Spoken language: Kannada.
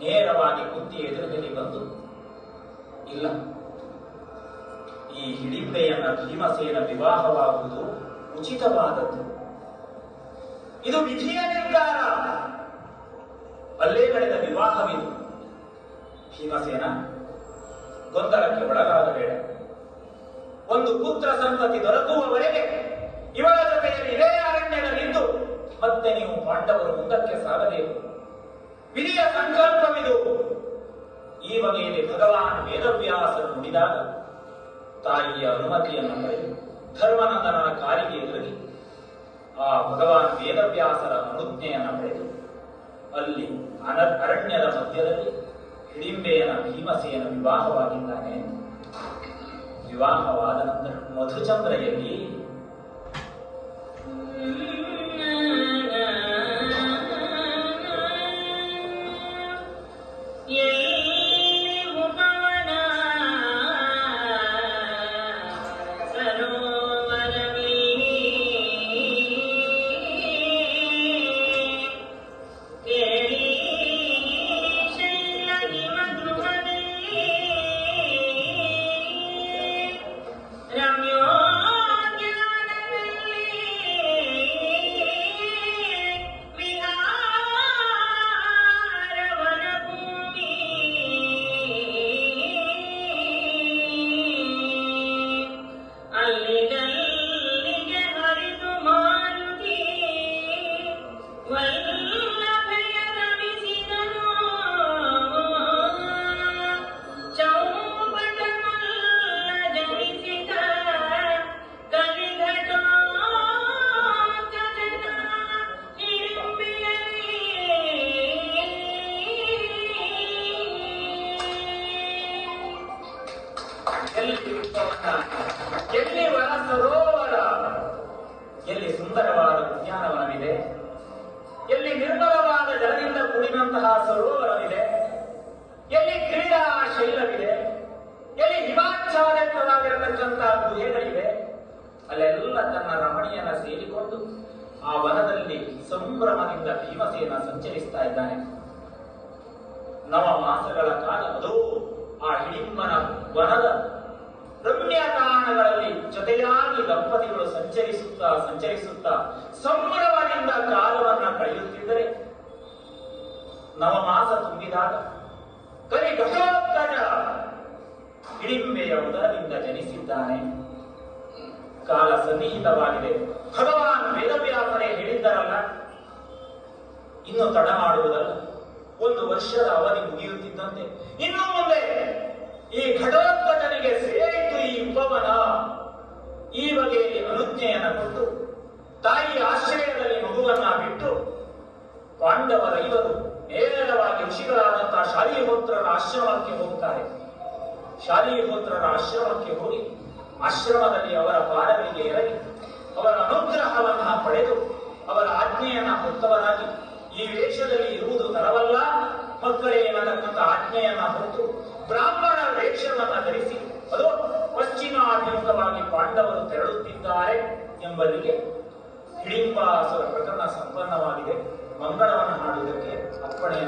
ನೇರವಾಗಿ ಕುಂತಿ ಎದುರಿನಲ್ಲಿ ಬಂದು ಇಲ್ಲ. ಈ ಹಿಡಿಂಬೆಯನ್ನ ಭೀಮಸೇನ ವಿವಾಹವಾಗುವುದು ಉಚಿತವಾದದ್ದು. ಇದು ವಿಧಿಯ ನಿರ್ಧಾರ. ಅಲ್ಲೇ ನಡೆದ ವಿವಾಹವಿದು. ಭೀಮಸೇನ ಗೊಂದಲಕ್ಕೆ ಒಳಗಾಗಬೇಡ. ಒಂದು ಪುತ್ರ ಸಂತತಿ ದೊರಕುವವರೆಗೆ ಇವಳ ಜೊತೆಯಲ್ಲಿ ಇದೇ ಅರಣ್ಯದಲ್ಲಿದ್ದು ಮತ್ತೆ ನೀವು ಪಾಂಡವರು ಮುಂದಕ್ಕೆ ಸಾಗಬೇಕು. ವಿಧಿಯ ಸಂಕಲ್ಪವಿದು. ಈ ಬಗೆಯಲ್ಲಿ ಭಗವಾನ್ ವೇದವ್ಯಾಸ ನುಡಿದಾಗ ತಾಯಿಯ ಅನುಮತಿಯನ್ನು ಪಡೆದು ಧರ್ಮನಂದನ ಕಾಲಿಗೆ ಇರಲಿ ಆ ಭಗವಾನ್ ವೇದವ್ಯಾಸರ ಅನುಜ್ಞೆಯನ್ನು ಪಡೆದು ಅಲ್ಲಿ ಅನ ಅರಣ್ಯದ ಮಧ್ಯದಲ್ಲಿ ಹಿಡಿಂಬೆಯನ ಭೀಮಸೇನ ವಿವಾಹವಾಗಿದ್ದಾನೆ. ವಿವಾಹವಾದ ನಂತರ ಮಧುಚಂದ್ರ ಸರೋವರವಿದೆ ಎಲ್ಲಿ ಕ್ರೀಡಾ ಶೈಲವಿದೆ ಎಲ್ಲಿ ಹಿಮಾಚ್ಛಾದಿತವಾಗಿರತಕ್ಕಂತಹ ಗುಹೆಗಳಿವೆ, ಅಲ್ಲೆಲ್ಲ ತನ್ನ ರಮಣಿಯನ್ನ ಸೇರಿಕೊಂಡು ಆ ವನದಲ್ಲಿ ಸಂಭ್ರಮದಿಂದ ಭೀಮಸೇನ ಸಂಚರಿಸ್ತಾ ಇದ್ದಾನೆ. ನವ ಮಾಸಗಳ ಕಾಲ ಅದು ಆ ಹಿಡಿಮ್ಮನ ವನದ ರಮ್ಯ ತಾಣಗಳಲ್ಲಿ ಜೊತೆಯಾಗಿ ದಂಪತಿಗಳು ಸಂಚರಿಸುತ್ತಾ ಸಂಚರಿಸುತ್ತಾ ಸಂಭ್ರಮದಿಂದ ತುಂಬಿದಾಗ, ಕರಿ ಘಟೋತ್ಕಜ ಹಿಡಿಂಬೆಯ ಉದರದಿಂದ ಜನಿಸಿದ್ದಾನೆ. ಕಾಲ ಸನ್ನಿಹಿತವಾಗಿದೆ ಭಗವಾನ್ ವೇದವ್ಯಾಸರೇ ಹೇಳಿದ್ದರಲ್ಲ, ಇನ್ನು ತಡ ಮಾಡುವುದಲ್ಲ. ಒಂದು ವರ್ಷದ ಅವಧಿ ಮುಗಿಯುತ್ತಿದ್ದಂತೆ. ಇನ್ನು ಮುಂದೆ ಈ ಘಟೋತ್ಕಟನಿಗೆ ಸೇರಿತು ಈ ಉಪವನ. ಈ ಬಗೆಯಲ್ಲಿ ಅನುಜ್ಞೆಯನ್ನು ಕೊಟ್ಟು ತಾಯಿಯ ಆಶ್ರಯದಲ್ಲಿ ಮಗುವನ್ನ ಬಿಟ್ಟು, ಪಾಂಡವರ ಇವರು ನೇರವಾಗಿ ಋಷಿಗಳಾದಂತಹ ಶಾಲಿಹೋತ್ರರ ಆಶ್ರಮಕ್ಕೆ ಹೋಗುತ್ತಾರೆ ಶಾಲಿಹೋತ್ರರ ಆಶ್ರಮಕ್ಕೆ ಹೋಗಿ ಆಶ್ರಮದಲ್ಲಿ ಅವರ ಪಾದಗಳಿಗೆ ಎರಗಿ ಅವರ ಅನುಗ್ರಹವನ್ನ ಪಡೆದು ಅವರ ಆಜ್ಞೆಯನ್ನ ಹೊತ್ತವರಾಗಿ ಈ ವೇಷದಲ್ಲಿ ಇರುವುದು ತರವಲ್ಲ ಮಕ್ಕಳೇ ಎನ್ನತಕ್ಕಂಥ ಆಜ್ಞೆಯನ್ನ ಹೊತ್ತು ಬ್ರಾಹ್ಮಣ ವೇಷವನ್ನ ಧರಿಸಿ ಅದು ಪಶ್ಚಿಮಾಭಿಮುಖವಾಗಿ ಪಾಂಡವರು ತೆರಳುತ್ತಿದ್ದಾರೆ ಎಂಬಲ್ಲಿಗೆ ಹಿಡಿಂಬಾಸುರ ಪ್ರಕರಣ ಸಂಪನ್ನವಾಗಿದೆ. ಮಂಗಳವನ್ನು ಹಾಡುವುದಕ್ಕೆ ಅಪ್ಪಣೆಯನ್ನು